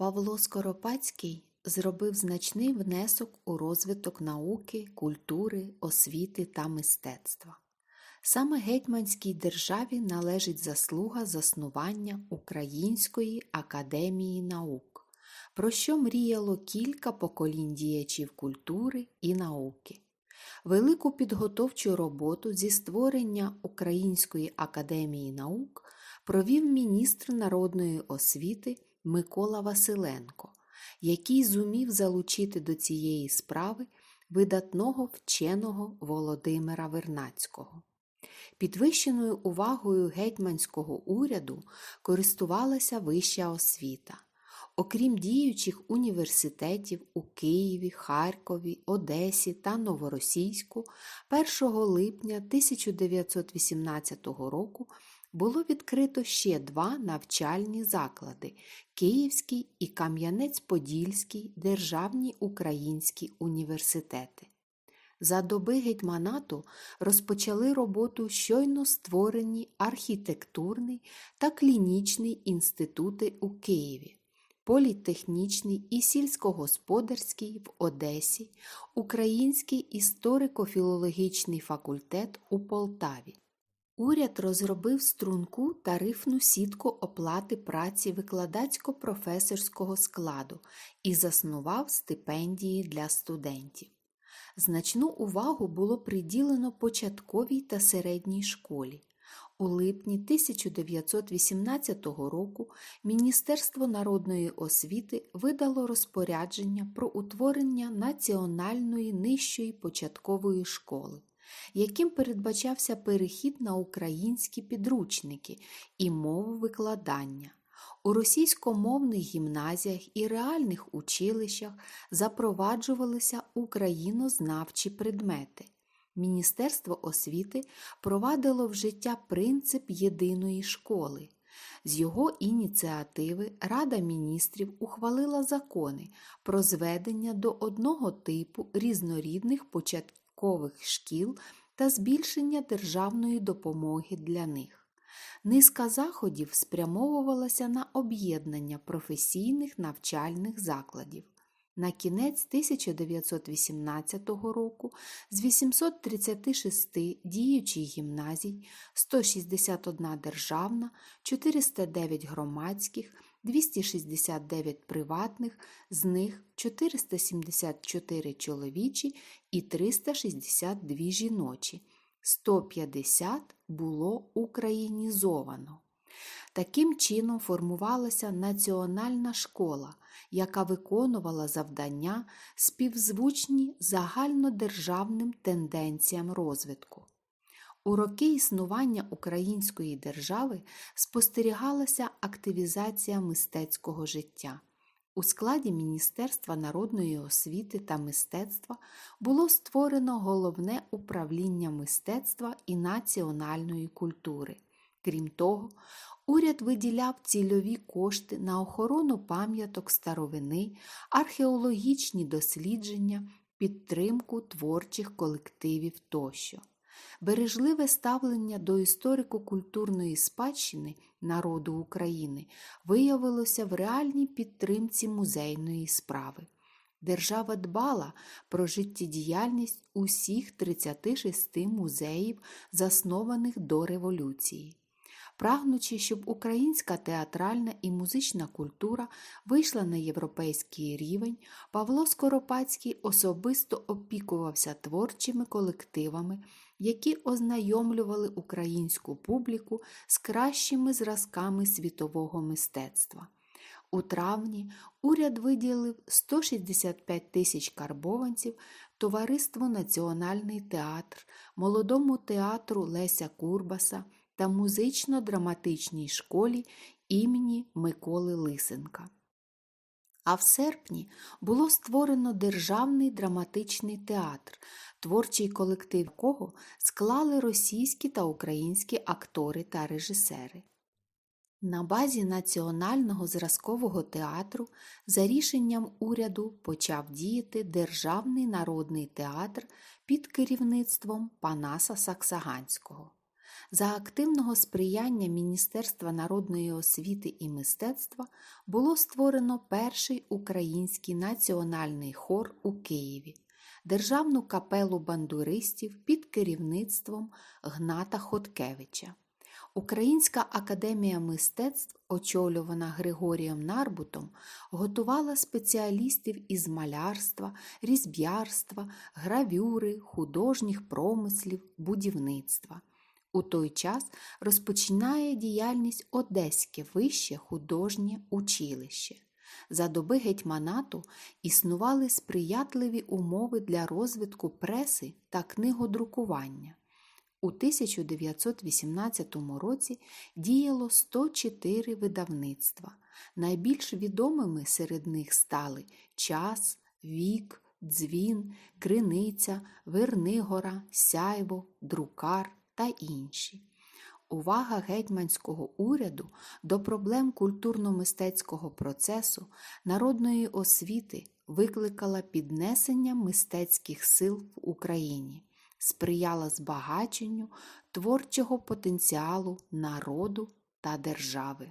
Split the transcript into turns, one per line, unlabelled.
Павло Скоропадський зробив значний внесок у розвиток науки, культури, освіти та мистецтва. Саме гетьманській державі належить заслуга заснування Української академії наук, про що мріяло кілька поколінь діячів культури і науки. Велику підготовчу роботу зі створення Української академії наук провів міністр народної освіти Микола Василенко, який зумів залучити до цієї справи видатного вченого Володимира Вернацького. Підвищеною увагою гетьманського уряду користувалася вища освіта. Окрім діючих університетів у Києві, Харкові, Одесі та Новоросійську, 1 липня 1918 року було відкрито ще два навчальні заклади Київський і Кам'янець-Подільський державні українські університети. За доби гетьманату розпочали роботу щойно створені архітектурний та клінічний інститути у Києві, політехнічний і сільськогосподарський в Одесі, Український історико-філологічний факультет у Полтаві. Уряд розробив струнку тарифну сітку оплати праці викладацько-професорського складу і заснував стипендії для студентів. Значну увагу було приділено початковій та середній школі. У липні 1918 року Міністерство народної освіти видало розпорядження про утворення Національної нижчої початкової школи, яким передбачався перехід на українські підручники і мову викладання. У російськомовних гімназіях і реальних училищах запроваджувалися українознавчі предмети. Міністерство освіти провадило в життя принцип єдиної школи. З його ініціативи Рада міністрів ухвалила закони про зведення до одного типу різнорідних початкових шкіл та збільшення державної допомоги для них. Низка заходів спрямовувалася на об'єднання професійних навчальних закладів. На кінець 1918 року з 836 діючих гімназій 161 державна, 409 громадських, 269 приватних, з них 474 чоловічі і 362 жіночі. 150 було українізовано. Таким чином формувалася національна школа, яка виконувала завдання співзвучні загальнодержавним тенденціям розвитку. У роки існування української держави спостерігалася активізація мистецького життя. У складі Міністерства народної освіти та мистецтва було створено головне управління мистецтва і національної культури. Крім того, уряд виділяв цільові кошти на охорону пам'яток старовини, археологічні дослідження, підтримку творчих колективів тощо. Бережливе ставлення до історико-культурної спадщини народу України виявилося в реальній підтримці музейної справи. Держава дбала про життєдіяльність усіх 36 музеїв, заснованих до революції. Прагнучи, щоб українська театральна і музична культура вийшла на європейський рівень, Павло Скоропадський особисто опікувався творчими колективами, які ознайомлювали українську публіку з кращими зразками світового мистецтва. У травні уряд виділив 165 тисяч карбованців Товариству Національний театр, молодому театру Леся Курбаса та музично-драматичній школі імені Миколи Лисенка. А в серпні було створено Державний драматичний театр, творчий колектив якого склали російські та українські актори та режисери. На базі Національного зразкового театру за рішенням уряду почав діяти Державний народний театр під керівництвом Панаса Саксаганського. За активного сприяння Міністерства народної освіти і мистецтва було створено перший український національний хор у Києві, Державну капелу бандуристів під керівництвом Гната Хоткевича. Українська академія мистецтв, очолювана Григорієм Нарбутом, готувала спеціалістів із малярства, різьбярства, гравюри, художніх промислів, будівництва. У той час розпочинає діяльність Одеське вище художнє училище. За доби гетьманату існували сприятливі умови для розвитку преси та книгодрукування. У 1918 році діяло 104 видавництва. Найбільш відомими серед них стали Час, Вік, Дзвін, Криниця, Вернигора, Сяйво, Друкар та інші. Увага гетьманського уряду до проблем культурно-мистецького процесу, народної освіти викликала піднесення мистецьких сил в Україні, сприяла збагаченню творчого потенціалу народу та держави.